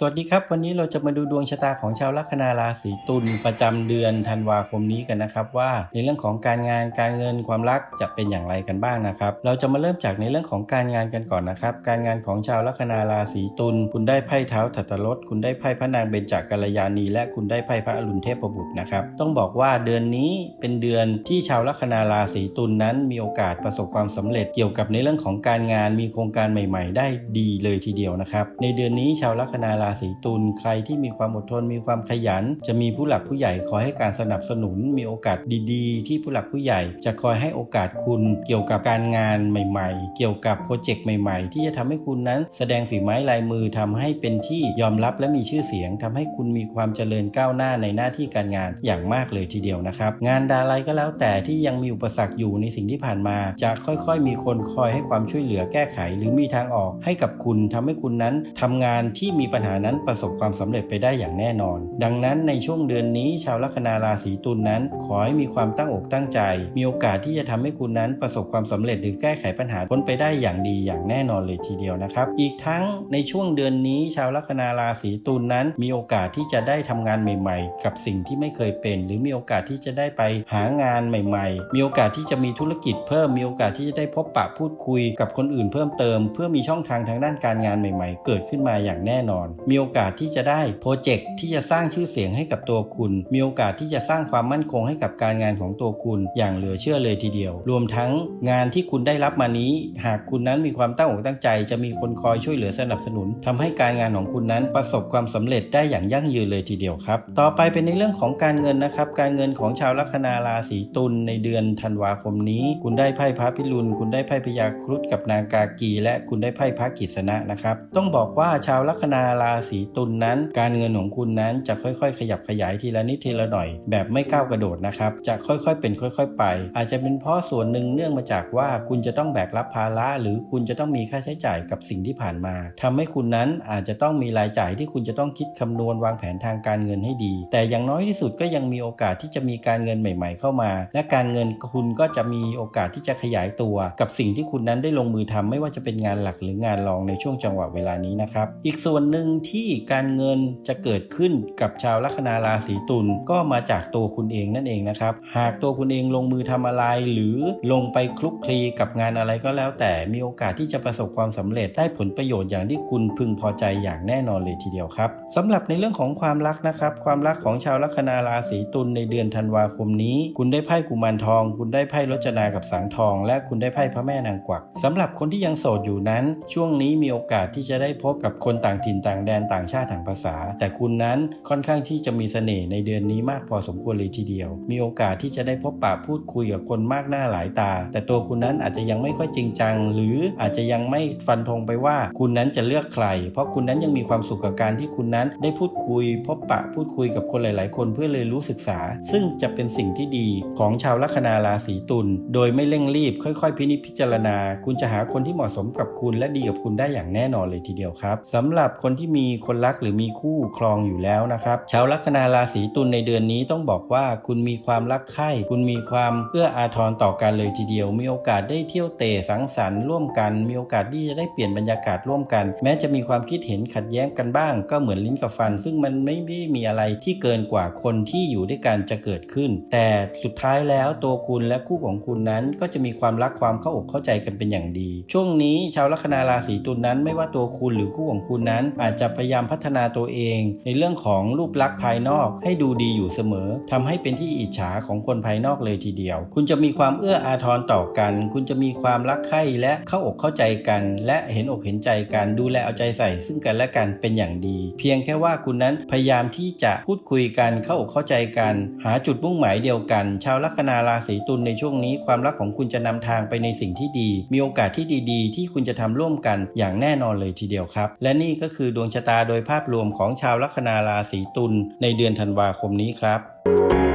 สวัสดีครับ วันนี้เราจะมาดูดวงชะตาของชาวลัคนาราศีตุลประจำเดือนธันวาคมนี้กันนะครับว่า ในเรื่องของการงานการเงินความรักจะเป็นอย่างไรกันบ้างนะครับ เราจะมาเริ่มจากในเรื่องของการงานกันก่อนนะครับ การงานของชาวลัคนาราศีตุลคุณได้ไพ่เท้าถัตรสคุณได้ไพ่พระนางเบญจกัลยาณี และคุณได้ไพ่พระอรุณเทพบุตรนะครับต้องบอกว่าเดือนนี้เป็นเดือนที่ชาวลัคนาราศีตุลนั้นมีโอกาสประสบความสำเร็จเกี่ยวกับในเรื่องของการงานมีโครงการใหม่ ๆ ได้ดีเลยทีเดียวนะครับในเดือนนี้ชาวลัคนาราศีตุลใครที่มีความอดทนมีความขยัน จะมีผู้หลักผู้ใหญ่คอยให้การสนับสนุน มีโอกาสดีๆ ที่ผู้หลักผู้ใหญ่จะคอยให้โอกาสคุณเกี่ยวกับการงานใหม่ ๆ เกี่ยวกับโปรเจกต์ใหม่ ๆ ที่จะทำให้คุณนั้น แสดงฝีไม้ลายมือทำให้เป็นที่ยอมรับและมีชื่อเสียงทำให้คุณมีความเจริญก้าวหน้าในหน้าที่การงานอย่างมากเลยทีเดียวนะครับ งานดาไรก็แล้วแต่ที่ยังมีอุปสรรคอยู่ในสิ่งที่ผ่านมา จะค่อยๆ มีคนคอยให้ความช่วยเหลือแก้ไข หรือมีทางออกให้กับคุณทำให้คุณนั้นทำงานที่มีปัญหานั้นประสบความสำเร็จไปได้อย่างแน่นอน ดังนั้นในช่วงเดือนนี้ชาวลัคนาราศีตุลนนั้น ขอให้มีความตั้งอกตั้งใจ มีโอกาสที่จะทำให้คุณนั้นประสบความสำเร็จหรือแก้ไขปัญหาพ้นไปได้อย่างดีอย่างแน่นอนเลยทีเดียวนะครับ อีกทั้งในช่วงเดือนนี้ชาวลัคนาราศีตุลนนั้น มีโอกาสที่จะได้ทำงานใหม่ ๆ กับสิ่งที่ไม่เคยเป็น หรือมีโอกาสที่จะได้ไปหางานใหม่ ๆ มีโอกาสที่จะมีธุรกิจเพิ่มมีโอกาสที่จะได้พบปะพูดคุยกับคนอื่นเพิ่มเติม เพื่อมีช่องทางทางด้านการงานใหม่ ๆ เกิดขึ้นมาอย่างแน่นอนมีโอกาสที่จะได้โปรเจกต์ที่จะสร้างชื่อเสียงให้กับตัวคุณ มีโอกาสที่จะสร้างความมั่นคงให้กับการงานของตัวคุณ อย่างเหลือเชื่อเลยทีเดียว รวมทั้งงานที่คุณได้รับมานี้ หากคุณนั้นมีความตั้งอกตั้งใจ จะมีคนคอยช่วยเหลือสนับสนุนทำให้การงานของคุณนั้นประสบความสำเร็จได้อย่างยั่งยืนเลยทีเดียวครับ ต่อไปเป็นในเรื่องของการเงินนะครับ การเงินของชาวลัคนาราศีตุลในเดือนธันวาคมนี้ คุณได้ไพ่พระพิรุณคุณได้ไพ่พญาครุฑกับนางกากี และคุณได้ไพ่พระกิษณะนะครับ ต้องบอกว่าชาวลัคนาราศีตุลนั้น การเงินของคุณนั้นจะค่อยๆ ขยับขยายทีละนิดทีละหน่อย แบบไม่ก้าวกระโดดนะครับ จะค่อยๆเป็นค่อย ๆ ไป อาจจะเป็นเพราะส่วนหนึ่งเนื่องมาจากว่าคุณจะต้องแบกรับภาระหรือคุณจะต้องมีค่าใช้จ่ายกับสิ่งที่ผ่านมาทำให้คุณนั้นอาจจะต้องมีรายจ่ายที่คุณจะต้องคิดคำนวณวางแผนทางการเงินให้ดี แต่อย่างน้อยที่สุดก็ยังมีโอกาสที่จะมีการเงินใหม่ ๆ เข้ามา และการเงินคุณก็จะมีโอกาสที่จะขยายตัว กับสิ่งที่คุณนั้นได้ลงมือทำไม่ว่าจะเป็นงานหลักหรืองานรองในช่วงจังหวะเวลานี้นะครับ อีกส่วนหนึ่งที่การเงินจะเกิดขึ้นกับชาวลัคนาราศีตุลก็มาจากตัวคุณเองนั่นเองนะครับ หากตัวคุณเองลงมือทำอะไร หรือลงไปคลุกคลีกับงานอะไรก็แล้ว แต่มีโอกาสที่จะประสบความสำเร็จได้ผลประโยชน์อย่างที่คุณพึงพอใจอย่างแน่นอนเลยทีเดียวครับสำหรับในเรื่องของความรักนะครับ ความรักของชาวลัคนาราศีตุลในเดือนธันวาคมนี้ คุณได้ไพ่กุมารทอง คุณได้ไพ่รจนากับสังทอง และคุณได้ไพ่พระแม่นางกวักสำหรับคนที่ยังโสดอยู่นั้น ช่วงนี้มีโอกาสที่จะได้พบกับคนต่างถิ่นต่างแดนต่างชาติต่างภาษา แต่คุณนั้นค่อนข้างที่จะมีเสน่ห์ในเดือนนี้มากพอสมควรเลยทีเดียว มีโอกาสที่จะได้พบปะพูดคุยกับคนมากหน้าหลายตา แต่ตัวคุณนั้นอาจจะยังไม่ค่อยจริงจัง หรืออาจจะยังไม่ฟันธงไปว่าคุณนั้นจะเลือกใคร เพราะคุณนั้นยังมีความสุขกับการที่คุณนั้นได้พูดคุย พบปะพูดคุยกับคนหลาย ๆ คนเพื่อเลยรู้ศึกษา ซึ่งจะเป็นสิ่งที่ดีของชาวลัคนาราศีตุลโดยไม่เร่งรีบค่อย ๆ พินิจพิจารณา คุณจะหาคนที่เหมาะสมกับคุณและดีกับคุณได้อย่างแน่นอนเลยทีเดียวครับสำหรับคนที่มีีคนรักหรือมีคู่ครองอยู่แล้วนะครับชาวลัคนาราศีตุลในเดือนนี้ต้องบอกว่าคุณมีความรักใคร่คุณมีความเอื้ออาทรต่อกันเลยทีเดียว มีโอกาสได้เที่ยวเตะสังสรรค์ร่วมกัน มีโอกาสที่จะได้เปลี่ยนบรรยากาศร่วมกัน แม้จะมีความคิดเห็นขัดแย้งกันบ้าง ก็เหมือนลิ้นกับฟัน ซึ่งมันไม่ได้มีอะไรที่เกินกว่าคนที่อยู่ด้วยกันจะเกิดขึ้น แต่สุดท้ายแล้วตัวคุณและคู่ของคุณนั้น ก็จะมีความรักความเข้าอกเข้าใจกันเป็นอย่างดี ช่วงนี้ชาวลัคนาราศีตุลนั้นไม่ว่าตัวคุณหรือคู่ของคุณนั้น อาจจะพยายามพัฒนาตัวเอง ในเรื่องของรูปลักษณ์ภายนอกให้ดูดีอยู่เสมอทำให้เป็นที่อิจฉาของคนภายนอกเลยทีเดียว คุณจะมีความเอื้ออาทรต่อกัน คุณจะมีความรักใคร่และเข้าอกเข้าใจกัน และเห็นอกเห็นใจกัน ดูแลเอาใจใส่ ซึ่งกันและกันเป็นอย่างดี เพียงแค่ว่าคุณนั้นพยายามที่จะพูดคุยกันเข้าอกเข้าใจกัน หาจุดมุ่งหมายเดียวกัน ชาวลัคนาราศีตุลในช่วงนี้ความรักของคุณจะนำทางไปในสิ่งที่ดี มีโอกาสที่ดี ๆ ที่คุณจะทำร่วมกันอย่างแน่นอนเลยทีเดียวครับ และนี่ก็คือดวงชชะตาโดยภาพรวมของชาวลัคนาราศีตุลในเดือนธันวาคมนี้ครับ